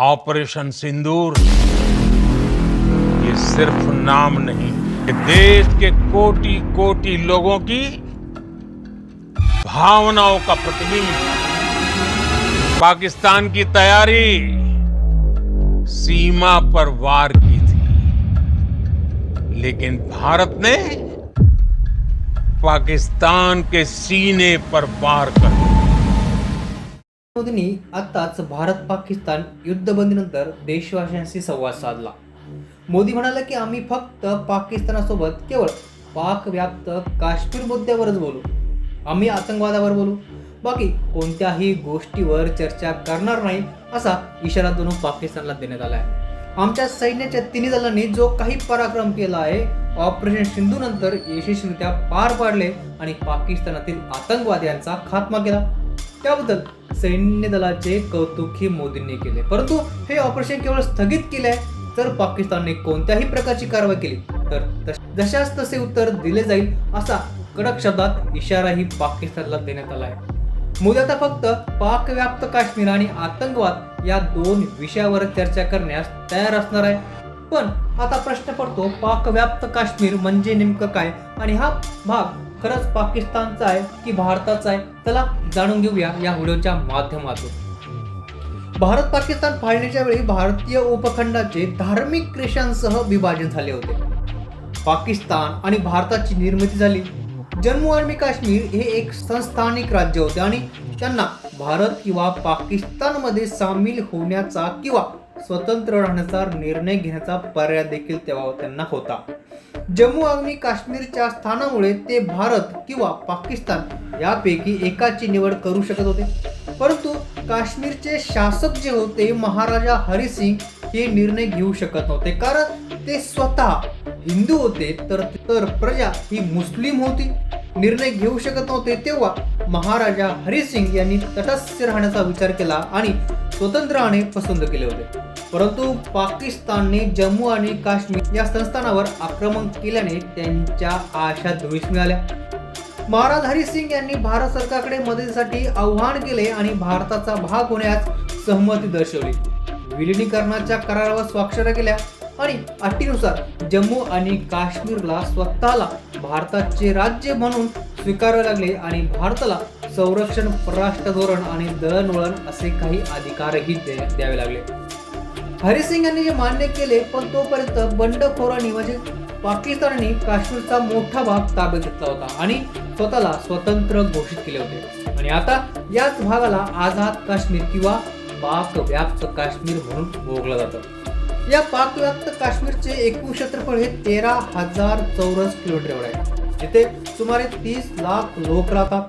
Operation सिंदूर। ये सिर्फ़ नाम नहीं देश के कोटि कोटि लोगों की भावनाओं का प्रतिबिंब। पाकिस्तान की तैयारी सीमा पर वार की थी, लेकिन भारत ने पाकिस्तान के सीने पर वार कर दिया। मोदींनी आत्ताच भारत पाकिस्तान युद्धबंदीनंतर देशवासियांशी संवाद साधला. मोदी म्हणाले की आम्ही फक्त पाकिस्तानासोबत केवळ पाक व्याप्त काश्मीर मुद्द्यावरच बोलू. आम्ही आतंकवादावर बोलू. बाकी कोणत्याही गोष्टीवर चर्चा करणार नाही असा इशारा दोन पाकिस्तानला देण्यात आला आहे. आमच्या सैन्याच्या तिन्ही दलांनी जो काही पराक्रम केला आहे ऑपरेशन सिंधू नंतर यशस्वीरित्या पार पाडले आणि पाकिस्तानातील आतंकवाद्यांचा खात्मा केला. त्याबद्दल सैन्य दलाचे कौतुकही मोदींनी केले. परंतु हे ऑपरेशन केवळ स्थगित केले आहे तर पाकिस्तानने कोणत्याही प्रकारची कारवाई केली तर जशाच तसे उत्तर दिले जाईल असा कडक शब्दात इशाराही पाकिस्तानला देण्यात आला आहे. मोदी आता फक्त पाकव्याप्त काश्मीर आणि आतंकवाद या दोन विषयावर चर्चा करण्यास तयार असणार आहे. पण आता प्रश्न पडतो पाकव्याप्त काश्मीर म्हणजे नेमकं काय? आणि हा भाग खरंच पाकिस्तानचा आहे की भारताचा आहे चला जाणून घेऊया या व्हिडिओच्या माध्यमातून. भारत पाकिस्तान फाळणीच्या वेळी भारतीय उपखंडाचे धार्मिक रेषांसह विभाजन झाले होते. पाकिस्तान आणि भारताची निर्मिती झाली. जम्मू आणि काश्मीर हे एक संस्थानिक राज्य होते आणि त्यांना भारत किंवा पाकिस्तानमध्ये सामील होण्याचा किंवा स्वतंत्र राहण्याचा निर्णय घेण्याचा पर्याय देखील तेव्हा त्यांना होता. जम्मू आणि काश्मीरच्या स्थानामुळे ते भारत किंवा पाकिस्तान यापैकी एकाची निवड करू शकत होते. परंतु काश्मीरचे शासक जे होते महाराजा हरिसिंग हे निर्णय घेऊ शकत नव्हते. कारण ते स्वतः हिंदू होते तर तर प्रजा ही मुस्लिम होती. निर्णय घेऊ शकत नव्हते तेव्हा महाराजा हरिसिंग यांनी तटस्थ राहण्याचा विचार केला आणि स्वतंत्र राहणे पसंत केले होते. परंतु पाकिस्तानने जम्मू आणि काश्मीर या संस्थानावर आक्रमण केल्याने त्यांच्या आशा धुळीस मिळाल्या. महाराज हरिसिंग यांनी भारत सरकारकडे मदतीसाठी आव्हान केले आणि भारताचा भाग होण्यास सहमती दर्शवली. विलिनीकरणाच्या करारावर स्वाक्षऱ्या केल्या आणि अटीनुसार जम्मू आणि काश्मीरला स्वतःला भारताचे राज्य म्हणून स्वीकारावे लागले आणि भारताला संरक्षण परराष्ट्र धोरण आणि दळणवळण असे काही अधिकारही दे- द्यावे लागले. हरिसिंग यांनी जे मान्य केले पण तोपर्यंत बंडखोरांनी म्हणजे पाकिस्तानने काश्मीरचा मोठा भाग ताब्यात घेतला होता आणि स्वतःला स्वतंत्र घोषित केले होते. आणि आता याच भागाला आझाद काश्मीर किंवा पाक व्याप्त काश्मीर म्हणून ओळखलं जातं. या पाक व्याप्त काश्मीरचे एकूण क्षेत्रफळ हे तेरा हजार चौरस किलोमीटर एवढे आहे. जिथे सुमारे तीस लाख लोक राहतात.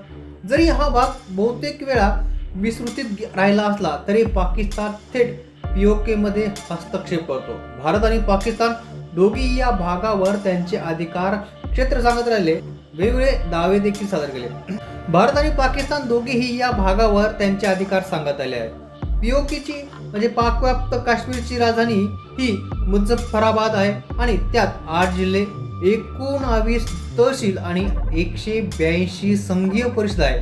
जरी हा भाग बहुतेक वेळा विस्मृतीत राहिला असला तरी पाकिस्तान थेट पीओकेमध्ये हस्तक्षेप करतो. भारत आणि पाकिस्तान दोघी या भागावर त्यांचे अधिकार क्षेत्र सांगत राहिले. वेगवेगळे दावे देखील सादर केले. भारत आणि पाकिस्तान दोघेही या भागावर त्यांचे अधिकार सांगत आले आहेत. पीओकेची म्हणजे पाकव्याप्त काश्मीरची राजधानी ही मुझफ्फराबाद आहे आणि त्यात आठ जिल्हे एकोणावीस तहसील आणि एकशे ब्याऐंशी संघीय परिषद आहे.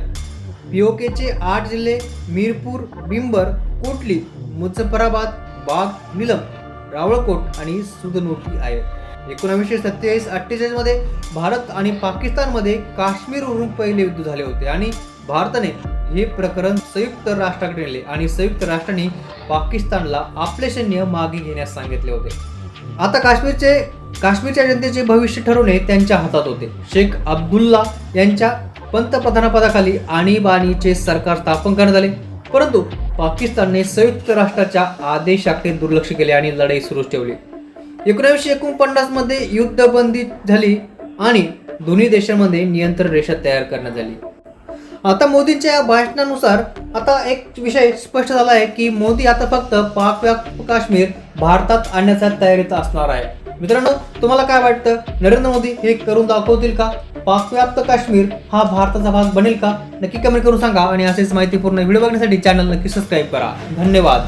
पीओकेचे आठ जिल्हे मिरपूर बिंबर कोटली मुझफ्फराबाद बाग निलम रावळकोट आणि सुदनोटी आहेत. एकोणावीसशे सत्तेचाळीस अठ्ठेचाळीसमध्ये भारत आणि पाकिस्तानमध्ये काश्मीरवरून पहिले युद्ध झाले होते आणि भारताने हे प्रकरण संयुक्त राष्ट्राकडे नेले आणि संयुक्त राष्ट्रांनी पाकिस्तानला आपले सैन्य मागे घेण्यास सांगितले होते. आता काश्मीरचे काश्मीरच्या जनतेचे भविष्य ठरवणे त्यांच्या हातात होते. शेख अब्दुल्ला यांच्या पंतप्रधानपदाखाली आणीबाणीचे सरकार स्थापन करण्यात आले. परंतु पाकिस्तानने संयुक्त राष्ट्राच्या आदेशाकडे दुर्लक्ष केले आणि लढाई सुरूच ठेवली. एकोणीसशे एकोणपन्नासमध्ये युद्धबंदी झाली आणि दोन्ही देशांमध्ये नियंत्रण रेषा तयार करण्यात आली. आता मोदींच्या या भाषणानुसार आता एक विषय स्पष्ट झाला आहे की मोदी आता फक्त पाकव्याप्त काश्मीर भारतात आणण्याच्या तयारीत असणार आहे. मित्रांनो तुम्हाला काय वाटतं? नरेंद्र मोदी हे करून दाखवतील का? पाकव्याप्त काश्मीर हा भारताचा भाग बनेल का? नक्की कमेंट करून सांगा आणि असेच माहितीपूर्ण व्हिडिओ बघण्यासाठी चॅनल नक्की सबस्क्राईब करा. धन्यवाद.